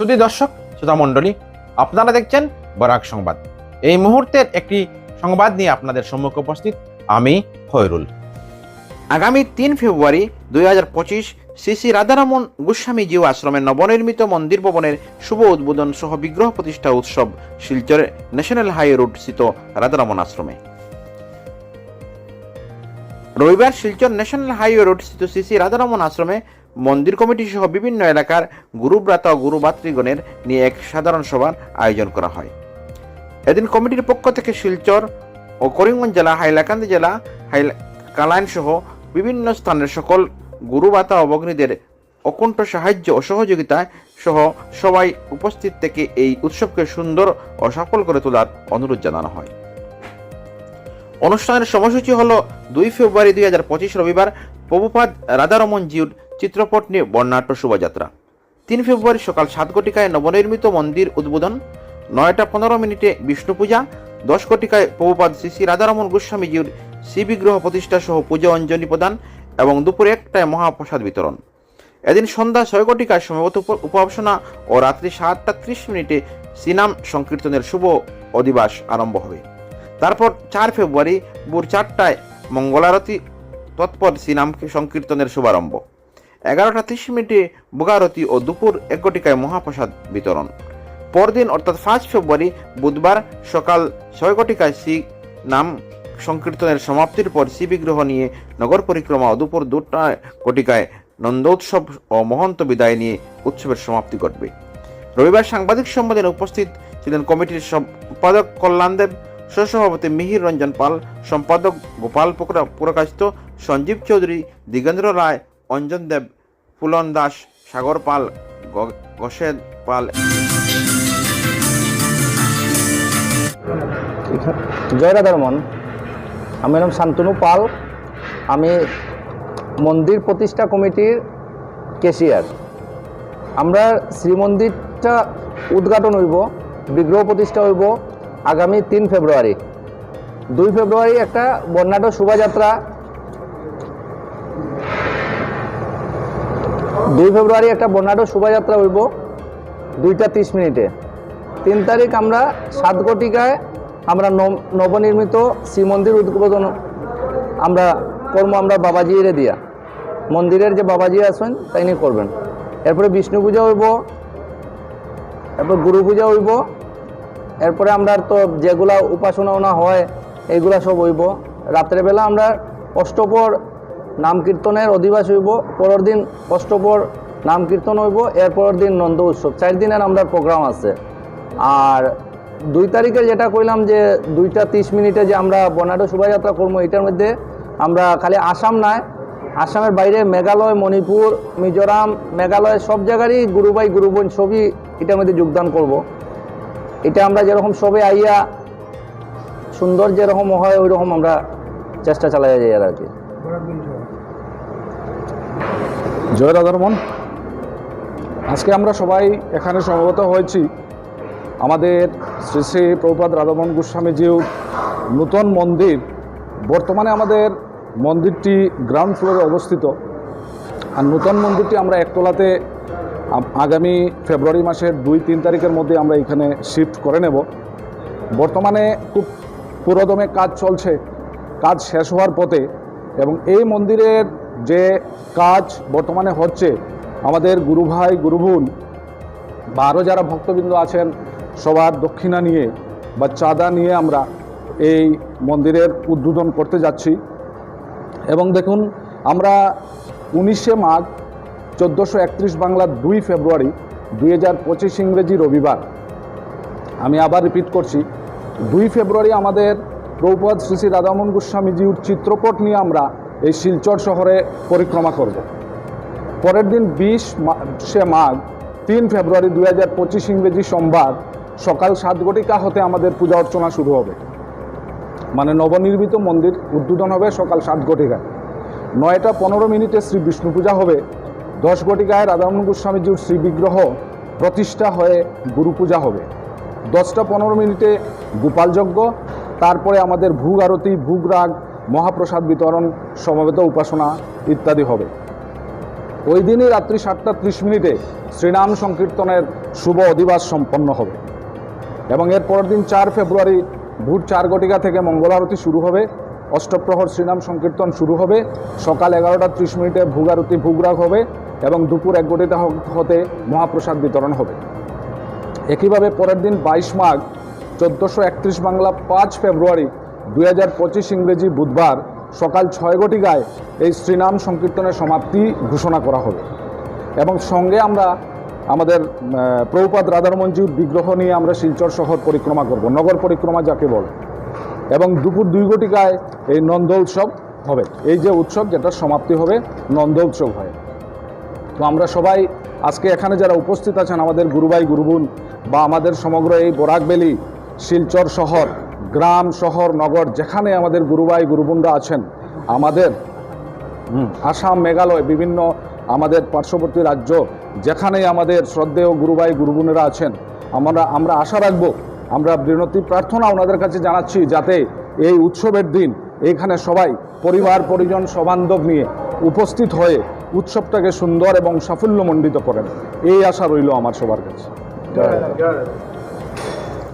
শুধু দর্শক, শ্রোতা মণ্ডলী, আপনারা দেখছেন বরাক সংবাদ। এই মুহূর্তের একটি সংবাদ নিয়ে আপনাদের সম্মুখে উপস্থিত আমি খয়রুল আগামী তিন ফেব্রুয়ারি দুই হাজার পঁচিশ শ্রী শ্রী রাধারমন গোস্বামী জিউ আশ্রমের নবনির্মিত মন্দির ভবনের শুভ উদ্বোধন সহ বিগ্রহ প্রতিষ্ঠা উৎসব শিলচরের ন্যাশনাল হাই রোড স্থিত রাধারমন আশ্রমে। রবিবার শিলচর ন্যাশনাল হাইওয়ে রোড স্থিত শ্রী শ্রী রাধারমন আশ্রমে মন্দির কমিটি সহ বিভিন্ন এলাকার গুরুব্রাতা ও গুরুভাতৃগণের নিয়ে এক সাধারণ সভার আয়োজন করা হয়। এদিন কমিটির পক্ষ থেকে শিলচর ও করিমগঞ্জ জেলা, হাইলাকান্দি জেলা, হাইলা কালাইন সহ বিভিন্ন স্থানের সকল গুরুবাতা ও ভগ্নীদের অকুণ্ঠ সাহায্য ও সহযোগিতায় সহ সবাই উপস্থিত থেকে এই উৎসবকে সুন্দর ও সফল করে তোলার অনুরোধ জানানো হয়। অনুষ্ঠানের সময়সূচি হল দুই ফেব্রুয়ারি দুই হাজার পঁচিশ রবিবার। প্রভুপাদ রাধারমন জিউর চিত্রপট নিয়ে বর্ণাঢ্য শোভাযাত্রা। তিন ফেব্রুয়ারি সকাল সাত ঘটিকায় নবনির্মিত মন্দির উদ্বোধন, নয়টা পনেরো মিনিটে বিষ্ণু পূজা, দশ ঘটিকায় প্রভুপাদ শ্রী শ্রী রাধারমন গোস্বামী জিউর শ্রীবিগ্রহ প্রতিষ্ঠা সহ পূজা অঞ্জলি প্রদান এবং দুপুরে একটায় মহাপ্রসাদ বিতরণ। এদিন সন্ধ্যা ছয় ঘটিকায় সম্ভবত উপ- উপাসনা ও রাত্রি সাতটা ত্রিশ মিনিটে সিনাম সংকীর্তনের শুভ অধিবাস আরম্ভ হবে। তারপর চার ফেব্রুয়ারি ভোর চারটায় মঙ্গলারতি তৎপর শ্রীনাম সংকীর্তনের শুভারম্ভ। এগারোটা তিরিশ মিনিটে বুগারতি ও দুপুর এক ঘটিকায় মহাপ্রসাদ বিতরণ। পরদিন, অর্থাৎ ফার্স্ট ফেব্রুয়ারি, বুধবার সকাল ছয় ঘটিকায় শ্রী নাম সংকীর্তনের সমাপ্তির পর শ্রী বিগ্রহ নিয়ে নগর পরিক্রমা ও দুপুর দুটা ঘটিকায় নন্দোৎসব ও মহন্ত বিদায় নিয়ে উৎসবের সমাপ্তি ঘটবে। রবিবার সাংবাদিক সম্মেলনে উপস্থিত ছিলেন কমিটির সম্পাদক কল্যাণদেব সহসভাপতি মিহির রঞ্জন পাল, সম্পাদক গোপাল পুরকাশিত সঞ্জীব চৌধুরী, দিগেন্দ্র রায় অঞ্জন দেব, ফুলন দাস, সাগর পাল, গ- গোসেন পাল। জয় রাধারমন আমার নাম শান্তনু পাল। আমি মন্দির প্রতিষ্ঠা কমিটির কেশিয়ার। আমরা শ্রীমন্দিরটা উদ্ঘাটন হইব, বিগ্রহ প্রতিষ্ঠা হইব আগামী তিন ফেব্রুয়ারি। দুই ফেব্রুয়ারি একটা বর্ণাঢ্য শোভাযাত্রা দুই ফেব্রুয়ারি একটা বর্ণাঢ্য শোভাযাত্রা হইব, দুইটা তিরিশ মিনিটে। তিন তারিখ আমরা সাত ঘটিকায় আমরা নব- নবনির্মিত শ্রীমন্দির উদ্বোধন, আমরা কর্ম আমরা বাবাজি এরে দিয়া। মন্দিরের যে বাবাজি আছেন তাই নিয়ে করবেন। এরপরে বিষ্ণু পূজা হইব, এরপর গুরু পূজা হইব, এরপরে আমরা তো যেগুলা উপাসনা হয়, এইগুলা সব হইব। রাত্রেবেলা আমরা অষ্টপর নাম কীর্তনের অধিবাস হইব, পরের দিন অষ্টপর নাম কীর্তন হইব এরপরের দিন নন্দ উৎসব। চার দিনের আমরা প্রোগ্রাম আছে। আর দুই তারিখে যেটা কইলাম যে দুইটা তিরিশ মিনিটে যে আমরা বর্ণাঢ্য শোভাযাত্রা করব, এটার মধ্যে আমরা খালি আসাম নয়, আসামের বাইরে মেঘালয়, মণিপুর, মিজোরাম, মেঘালয় সব জায়গারই গুরুভাই, গুরুবোন সবই এটার মধ্যে যোগদান করব। এটা আমরা যেরকম সবে আইয়া সুন্দর যেরকম হয় ওই রকম আমরা চেষ্টা চালাই যাই আর কি। জয় রাধারমন আজকে আমরা সবাই এখানে সমবেত হয়েছি। আমাদের শ্রী শ্রী প্রভুপাদ রাধামন গোস্বামীজিউ নূতন মন্দির, বর্তমানে আমাদের মন্দিরটি গ্রাউন্ড ফ্লোরে অবস্থিত। আর নূতন মন্দিরটি আমরা একতলাতে আগামী ফেব্রুয়ারি মাসের দুই তিন তারিখের মধ্যে আমরা এখানে শিফট করে নেব। বর্তমানে খুব পুরোদমে কাজ চলছে। কাজ শেষ হওয়ার পথে এবং এই মন্দিরের যে কাজ বর্তমানে হচ্ছে, আমাদের গুরু ভাই, গুরু বোন বা আরও যারা ভক্তবৃন্দ আছেন, সবার দক্ষিণা নিয়ে বা চাঁদা নিয়ে আমরা এই মন্দিরের উদ্বোধন করতে যাচ্ছি। এবং দেখুন, আমরা উনিশে মাঘ চোদ্দোশো একত্রিশ বাংলার দুই ফেব্রুয়ারি দুই হাজার পঁচিশ ইংরেজি রবিবার, আমি আবার রিপিট করছি, দুই ফেব্রুয়ারি আমাদের প্রভুপাদ শ্রী শ্রী রাধামোহন গোস্বামীজির চিত্রপট নিয়ে আমরা এই শিলচর শহরে পরিক্রমা করব। পরের দিন বিশ সে মাঘ, তিন ফেব্রুয়ারি দুই হাজার পঁচিশ ইংরেজি সোমবার সকাল সাত ঘটিকা হতে আমাদের পূজা অর্চনা শুরু হবে। মানে নবনির্মিত মন্দির উদ্বোধন হবে সকাল সাত ঘটিকায় নয়টা পনেরো মিনিটে শ্রী বিষ্ণু পূজা হবে। দশ ঘটিকায় রাধারমণ গোস্বামীজির শ্রী বিগ্রহ প্রতিষ্ঠা হয়ে গুরু পূজা হবে। দশটা পনেরো মিনিটে গোপাল যজ্ঞ তারপরে আমাদের ভোগ আরতি, ভোগ রাগ, মহাপ্রসাদ বিতরণ, সমবেত উপাসনা ইত্যাদি হবে। ওই দিনই রাত্রি সাতটা ত্রিশ মিনিটে শ্রীনাম সংকীর্তনের শুভ অধিবাস সম্পন্ন হবে। এবং এর পরের দিন চার ফেব্রুয়ারি, ভোর চার ঘটিকা থেকে মঙ্গল আরতি শুরু হবে, অষ্টপ্রহর শ্রীনাম সংকীর্তন শুরু হবে, সকাল এগারোটা ত্রিশ মিনিটে ভোগ আরতি ভোগরাগ হবে এবং দুপুর এক ঘটিকা হতে মহাপ্রসাদ বিতরণ হবে। একইভাবে পরের দিন বাইশ মাঘ চোদ্দোশো একত্রিশ বাংলা পাঁচ ফেব্রুয়ারি দুই হাজার পঁচিশ ইংরেজি বুধবার সকাল ছয় ঘটিকায় এই শ্রীনাম সংকীর্তনের সমাপ্তি ঘোষণা করা হবে। এবং সঙ্গে আমরা আমাদের আহ, প্রভুপাদ রাধারমঞ্জির বিগ্রহ নিয়ে আমরা শিলচর শহর পরিক্রমা করব নগর পরিক্রমা যাকে বলে। এবং দুপুর দুই ঘটিকায় এই নন্দ উৎসব হবে। এই যে উৎসব যেটা সমাপ্তি হবে নন্দ উৎসব হয়। তো আমরা সবাই আজকে এখানে যারা উপস্থিত আছেন আমাদের গুরুভাই গুরুবোন বা আমাদের সমগ্র এই বরাকবেলি শিলচর শহর, গ্রাম শহর, নগর, যেখানে আমাদের গুরুভাই গুরুবোনরা আছেন, আমাদের আসাম, মেঘালয়, বিভিন্ন আমাদের পার্শ্ববর্তী রাজ্য যেখানে আমাদের শ্রদ্ধেয় গুরুভাই গুরুবোনেরা আছেন, আমরা আমরা আশা রাখব, আমরা বিনতি প্রার্থনা ওনাদের কাছে জানাচ্ছি যাতে এই উৎসবের দিন এইখানে সবাই, পরিবার, পরিজন, সবান্ধব নিয়ে উপস্থিত হয়ে উৎসবটাকে সুন্দর এবং সাফল্যমণ্ডিত করেন। এই আশা রইল আমার সবার কাছে।